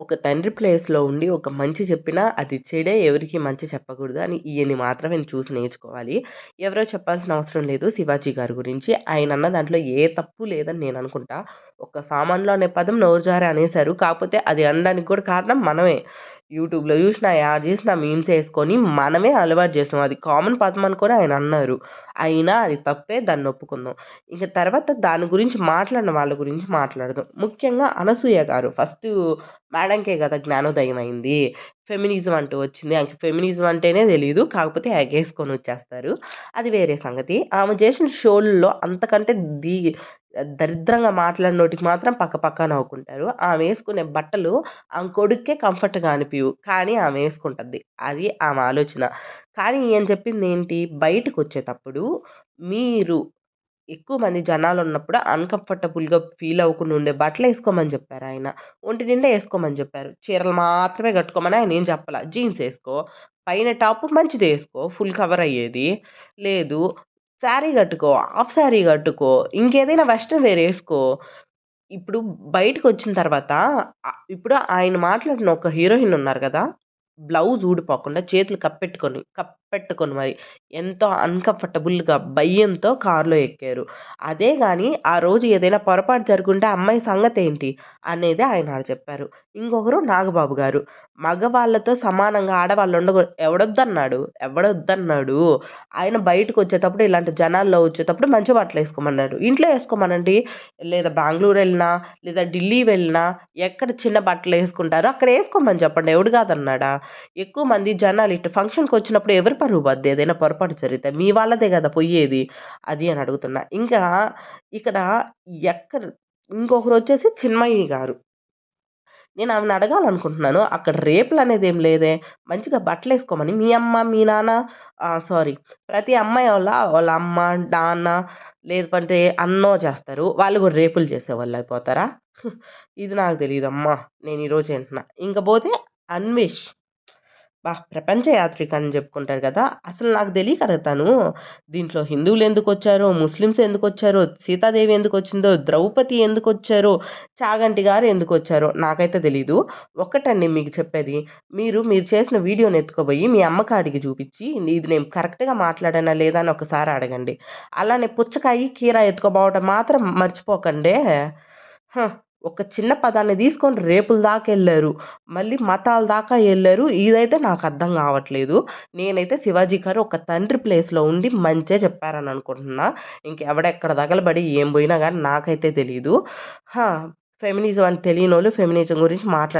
ఒక తండ్రి ప్లేస్‌లో ఉండి ఒక మంచి చెప్పినా అది చెడే ఎవరికి మంచి చెప్పకూడదు అని ఈయన్ని మాత్రమే చూసి నేర్చుకోవాలి. ఎవరో చెప్పాల్సిన అవసరం లేదు 'శివాజీ' గారి గురించి. ఆయన అన్న దాంట్లో ఏ తప్పు లేదని నేను అనుకుంటా. ఒక సామాన్లు అనే పదం నోరుజారే అనేశారు కాకపోతే అది అనడానికి కూడా కారణం మనమే. యూట్యూబ్‌లో చూసిన యాడ్ చేసిన మీమ్స్ వేసుకొని మనమే అలవాటు చేస్తాం అది కామన్ పదం అనుకొని ఆయన అన్నారు. అయినా అది తప్పే దాన్ని ఒప్పుకుందాం. ఇంక తర్వాత దాని గురించి మాట్లాడిన వాళ్ళ గురించి మాట్లాడదాం. ముఖ్యంగా అనసూయ గారు ఫస్ట్ మేడంకే కదా జ్ఞానోదయం అయింది. ఫెమినిజం అంటూ వచ్చింది. ఆమెకి ఫెమినిజం అంటేనే తెలియదు కాకపోతే ఎగేసుకొని వచ్చేస్తారు. అది వేరే సంగతి. ఆమె చేసిన షోల్లో అంతకంటే ది దరిద్రంగా మాట్లాడినోటికి మాత్రం పక్క పక్క నవ్వుకుంటారు. ఆమె వేసుకునే బట్టలు ఆమె కొడుక్కే కంఫర్ట్‌గా అనిపియవు. కానీ ఆమె వేసుకుంటుంది అది ఆమె ఆలోచన. కానీ ఈయన చెప్పింది ఏంటి? బయటకొచ్చేటప్పుడు మీరు ఎక్కువ మంది జనాలు ఉన్నప్పుడు అన్‌కంఫర్టబుల్‌గా ఫీల్ అవ్వకుండా ఉండే బట్టలేసుకోమని చెప్పారు ఆయన. ఒంటి నిండా వేసుకోమని చెప్పారు. చీరలు మాత్రమే కట్టుకోమని ఆయన ఏం చెప్పాల జీన్స్ వేసుకో పైన టాప్ మంచిది వేసుకో ఫుల్ కవర్ అయ్యేది. లేదు శారీ కట్టుకో, హాఫ్ శారీ కట్టుకో, ఇంకేదైనా వెస్ట్రన్ వేర్ వేసుకో ఇప్పుడు బయటకొచ్చిన తర్వాత ఇప్పుడు ఆయన మాట్లాడిన ఒక హీరోయిన్ ఉన్నారు కదా! బ్లౌజ్ ఊడిపోకుండా చేతులు కప్పెట్టుకొని, కప్ పెట్టుకొని మరి ఎంతో అన్‌కంఫర్టబుల్‌గా భయంతో కారులో ఎక్కారు. అదే కానీ ఆ రోజు ఏదైనా పొరపాటు జరుగుంటే ఆ అమ్మాయి ఏంటి అనేది ఆయన చెప్పారు. ఇంకొకరు నాగబాబు గారు. మగవాళ్ళతో సమానంగా ఆడవాళ్ళు ఉండకూ ఎవడొద్దన్నాడు? ఎవడొద్దన్నాడు? ఆయన బయటకొచ్చేటప్పుడు ఇలాంటి జనాల్లో వచ్చేటప్పుడు మంచి బట్టలు వేసుకోమన్నారు ఇంట్లో వేసుకోమనండి లేదా బెంగళూరు వెళ్ళినా లేదా ఢిల్లీ వెళ్ళినా ఎక్కడ చిన్న బట్టలు వేసుకుంటారో అక్కడ వేసుకోమని చెప్పండి. ఎవడు కాదన్నాడా? ఎక్కువ మంది జనాలు ఇటు ఫంక్షన్కి వచ్చినప్పుడు ఎవరు తెలుపరు పోద్ది ఏదైనా పొరపాటు జరిగితే? మీ వాళ్ళదే కదా పోయేది. అది అని అడుగుతున్నా. ఇంకా ఇక్కడ ఎక్కడ ఇంకొకరు వచ్చేసి చిన్మయి గారు. నేను ఆమెని అడగాలనుకుంటున్నాను. అక్కడ రేపులు అనేది ఏం లేదే. మంచిగా బట్టలు వేసుకోమని మీ అమ్మ, మీ నాన్న సారీ ప్రతి అమ్మాయి వాళ్ళ, వాళ్ళ అమ్మ, నాన్న లేదంటే అన్నో చేస్తారు. వాళ్ళు కూడా రేపులు చేసేవాళ్ళయిపోతారా? ఇది నాకు తెలీదమ్మా. నేను ఈరోజు వింటున్నా. ఇంక పోతే అన్వేష్. బా ప్రపంచ యాత్రిక అని చెప్పుకుంటారు కదా! అసలు నాకు తెలియక అడుగుతాను. దీంట్లో హిందువులు ఎందుకు వచ్చారో ముస్లిమ్స్ ఎందుకు వచ్చారో సీతాదేవి ఎందుకు వచ్చిందో ద్రౌపది ఎందుకు వచ్చారో చాగంటి గారు ఎందుకు వచ్చారో నాకైతే తెలీదు. ఒక్కటండి మీకు చెప్పేది. మీరు, మీరు చేసిన వీడియోని ఎత్తుకుపోయి మీ అమ్మకాడికి చూపించి ఇది నేను కరెక్ట్‌గా మాట్లాడానా లేదా అని ఒకసారి అడగండి. అలానే పుచ్చకాయ, కీర ఎత్తుకోబోవటం మాత్రం మర్చిపోకండే. ఒక చిన్న పదాన్ని తీసుకొని రేపుల దాకా వెళ్ళారు మళ్ళీ మతాల దాకా వెళ్ళారు ఇదైతే నాకు అర్థం కావట్లేదు. నేనైతే 'శివాజీ' గారు ఒక తండ్రి ప్లేస్‌లో ఉండి మంచిగా చెప్పారని అనుకుంటున్నా. ఇంకెవడెక్కడ తగలబడి ఏం పోయినా కానీ నాకైతే తెలియదు ఫెమినిజం అని తెలియనోళ్ళు ఫెమినిజం గురించి మాట్లా